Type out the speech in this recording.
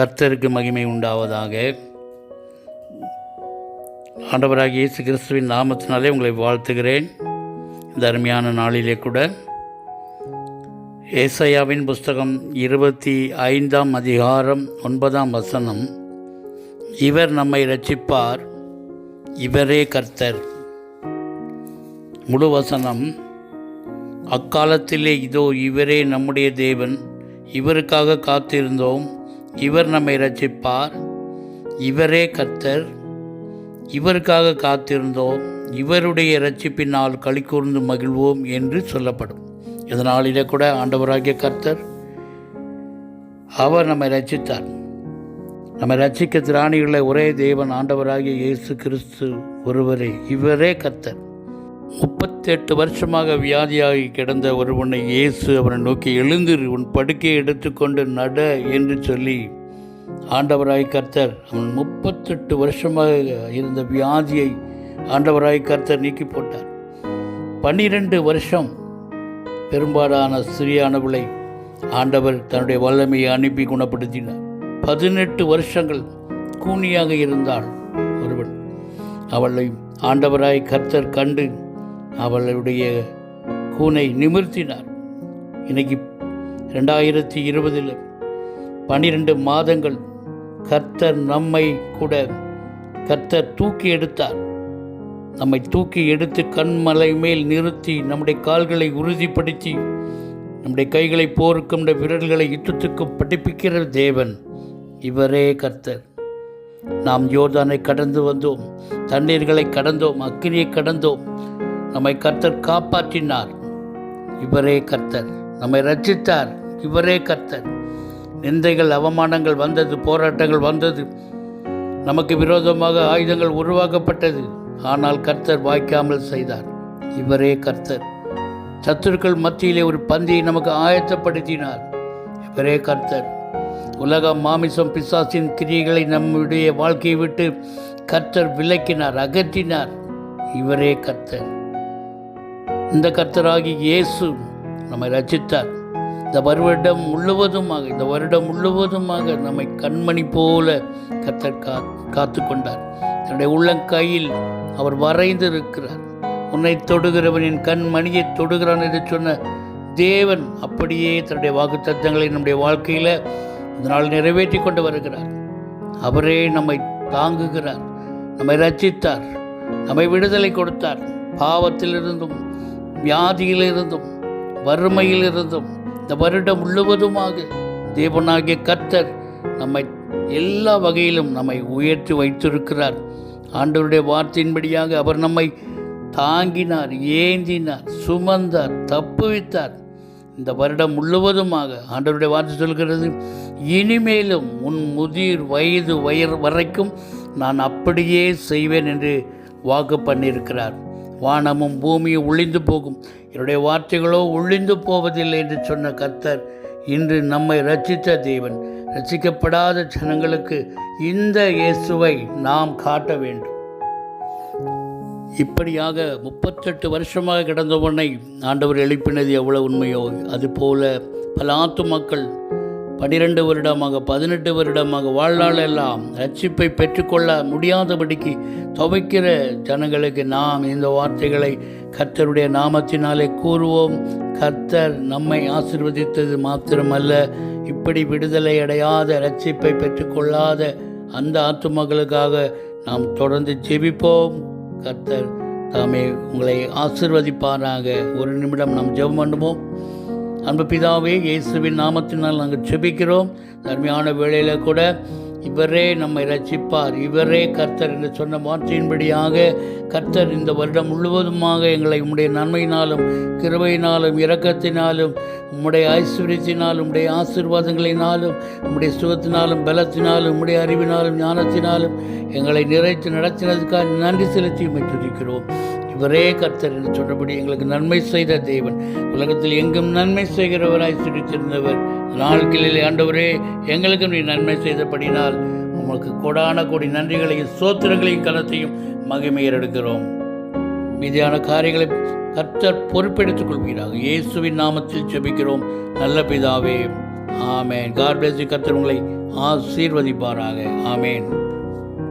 கர்த்தருக்கு மகிமை உண்டாவதாக. ஆண்டவராக இயேசு கிறிஸ்துவின் நாமத்தினாலே உங்களை வாழ்த்துகிறேன். இந்த அருமையான நாளிலே கூட ஏசையாவின் புஸ்தகம் இருபத்தி ஐந்தாம் அதிகாரம் ஒன்பதாம் வசனம். இவர் நம்மை ரட்சிப்பார் இவரே கர்த்தர். முழு வசனம் அக்காலத்திலே இதோ இவரே நம்முடைய தேவன் இவருக்காக காத்திருந்தோம் இவர் நம்மை ரட்சிப்பார் இவரே கர்த்தர். இவருக்காக காத்திருந்தோம். இவருடைய ரட்சிப்பினால் களி கூர்ந்து மகிழ்வோம் என்று சொல்லப்படும். இதனாலிலே கூட ஆண்டவராகிய கர்த்தர் அவர் நம்மை ரட்சித்தார் நம்மை ரட்சிக்க திராணியுள்ள ஒரே தேவன் ஆண்டவராகிய இயேசு கிறிஸ்து ஒருவரே. இவரே கர்த்தர். முப்பத்தெட்டு வருஷமாக வியாதியாகி கிடந்த ஒருவனை இயேசு அவனை நோக்கி எழுந்திரு உன் படுக்கையை எடுத்துக்கொண்டு நட என்று சொல்லி ஆண்டவராய் கர்த்தர் அவன் முப்பத்தெட்டு வருஷமாக இருந்த வியாதியை ஆண்டவராய் கர்த்தர் நீக்கி போட்டார் பன்னிரண்டு வருஷம் பெரும்பாலான சிறியானவளை ஆண்டவர் தன்னுடைய வல்லமையை அனுப்பி குணப்படுத்தினார். பதினெட்டு வருஷங்கள் கூனியாக இருந்தாள் ஒருவன். அவளை ஆண்டவராய் கர்த்தர் கண்டு அவளுடைய கூனை நிமிர்த்தினார். இன்னைக்கு ரெண்டாயிரத்தி இருபதில் பன்னிரெண்டு மாதங்கள் கர்த்தர் நம்மை கூட கர்த்தர் தூக்கி எடுத்தார். நம்மை தூக்கி எடுத்து கண்மலை மேல் நிறுத்தி நம்முடைய கால்களை உறுதிப்படுத்தி நம்முடைய கைகளை போருக்கும் விரல்களை யுத்தத்துக்கும் படிப்பிக்கிற தேவன் இவரே கர்த்தர். நாம் யோர்தானை கடந்து வந்தோம் தண்ணீர்களை கடந்தோம் அக்கினியை கடந்தோம் நம்மை கர்த்தர் காப்பாற்றினார். இவரே கர்த்தர். நம்மை ரட்சித்தார் இவரே கர்த்தர். நிந்தைகள் அவமானங்கள் வந்தது போராட்டங்கள் வந்தது. நமக்கு விரோதமாக ஆயுதங்கள் உருவாக்கப்பட்டது. ஆனால் கர்த்தர் வாய்க்காமல் செய்தார். இவரே கர்த்தர். சத்துருக்கள் மத்தியிலே ஒரு பந்தியை நமக்கு ஆயத்தப்படுத்தினார். இவரே கர்த்தர். உலகம் மாமிசம் பிசாசின் கிரியைகளை நம்முடைய வாழ்க்கையை விட்டு கர்த்தர் விலக்கினார் அகற்றினார். இவரே கர்த்தர். இந்த கர்த்தராகி இயேசு நம்மை ரச்சித்தார் இந்த வருடம் முழுவதுமாக இந்த வருடம் முழுவதுமாக நம்மை கண்மணி போல கர்த்தர் கா காத்து கொண்டார் தன்னுடைய உள்ளங்கையில் அவர் வரைந்து இருக்கிறார் உன்னை தொடுகிறவனின் கண்மணியை தொடுகிறான் என்று சொன்ன தேவன் அப்படியே தன்னுடைய வாக்குத்தத்தங்களை நம்முடைய வாழ்க்கையில் இதனால் நிறைவேற்றி கொண்டு வருகிறார். அவரே நம்மை தாங்குகிறார் நம்மை ரச்சித்தார் நம்மை விடுதலை கொடுத்தார். பாவத்திலிருந்தும் வியாதியிலிருந்தும் வறுமையிலிருந்தும் இந்த வருடம் முழுவதுமாக தேவனாகிய கத்தர் நம்மை எல்லா வகையிலும் நம்மை உயர்த்தி வைத்திருக்கிறார். ஆண்டவருடைய வார்த்தையின்படியாக அவர் நம்மை தாங்கினார் ஏந்தினார் சுமந்தார் தப்புவித்தார். இந்த வருடம் முழுவதுமாக ஆண்டவருடைய வார்த்தை சொல்கிறது இனிமேலும் உன் முதிர் வயது வயர் வரைக்கும் நான் அப்படியே செய்வேன் என்று வாக்கு பண்ணியிருக்கிறார். வானமும் பூமியும் ஒழிந்து போகும். என்னுடைய வார்த்தைகளோ ஒழிந்து போவதில்லை என்று சொன்ன கர்த்தர் இன்று நம்மை ரச்சித்த தேவன். ரசிக்கப்படாத ஜனங்களுக்கு இந்த இயேசுவை நாம் காட்ட வேண்டும். இப்படியாக முப்பத்தெட்டு வருஷமாக கிடந்தவனை ஆண்டவர் எழுப்பினது எவ்வளவு உண்மையோ அதுபோல பல ஆத்து மக்கள் பனிரெண்டு வருடமாக பதினெட்டு வருடமாக வாழ்நாளெல்லாம் ரட்சிப்பை பெற்றுக்கொள்ள முடியாதபடிக்கு துவைக்கிற ஜனங்களுக்கு நாம் இந்த வார்த்தைகளை கர்த்தருடைய நாமத்தினாலே கூறுவோம். கர்த்தர் நம்மை ஆசிர்வதித்தது மாத்திரமல்ல இப்படி விடுதலை அடையாத ரட்சிப்பை பெற்றுக்கொள்ளாத அந்த ஆத்துமகளுக்காக நாம் தொடர்ந்து ஜெபிப்போம். கர்த்தர் தாமே உங்களை ஆசிர்வதிப்பாராக. ஒரு நிமிடம் நாம் ஜெபம் பண்ணுவோம். அன்பு பிதாவே இயேசுவின் நாமத்தினால் நாங்கள் செபிக்கிறோம் தர்மையான வேளையில் கூட இவரே நம்மை ரட்சிப்பார் இவரே கர்த்தர் என்று சொன்ன வார்த்தையின்படியாக கர்த்தர் இந்த வருடம் முழுவதுமாக எங்களை உம்முடைய நன்மையினாலும் கிருபையினாலும் இரக்கத்தினாலும் உம்முடைய ஐஸ்வர்யத்தினாலும் உம்முடைய ஆசீர்வாதங்களினாலும் உம்முடைய சுகத்தினாலும் பலத்தினாலும் உம்முடைய அறிவினாலும் ஞானத்தினாலும் எங்களை நிறைத்து நடத்தினதுக்காக நன்றி செலுத்தி உம்மை துதிக்கிறோம். ஒரே கர்த்தர் என்று சொன்னபடி எங்களுக்கு நன்மை செய்த தேவன். உலகத்தில் எங்கும் நன்மை செய்கிறவராய் சிரித்திருந்தவர். நாட்களில் ஆண்டவரே எங்களுக்கு நீ நன்மை செய்தபடினால் உமக்கு கொடான கொடி நன்றிகளையும் சோத்திரங்களையும் கலத்தையும் மகிமையர் எடுக்கிறோம். மீதியான காரியங்களை கர்த்தர் பொறுப்பெடுத்துக் கொள்வீராக. இயேசுவின் நாமத்தில் செபிக்கிறோம் நல்ல பிதாவே ஆமேன். காட் பிளஸ் கர்த்தர் உங்களை ஆசீர்வதிப்பாராக. ஆமேன்.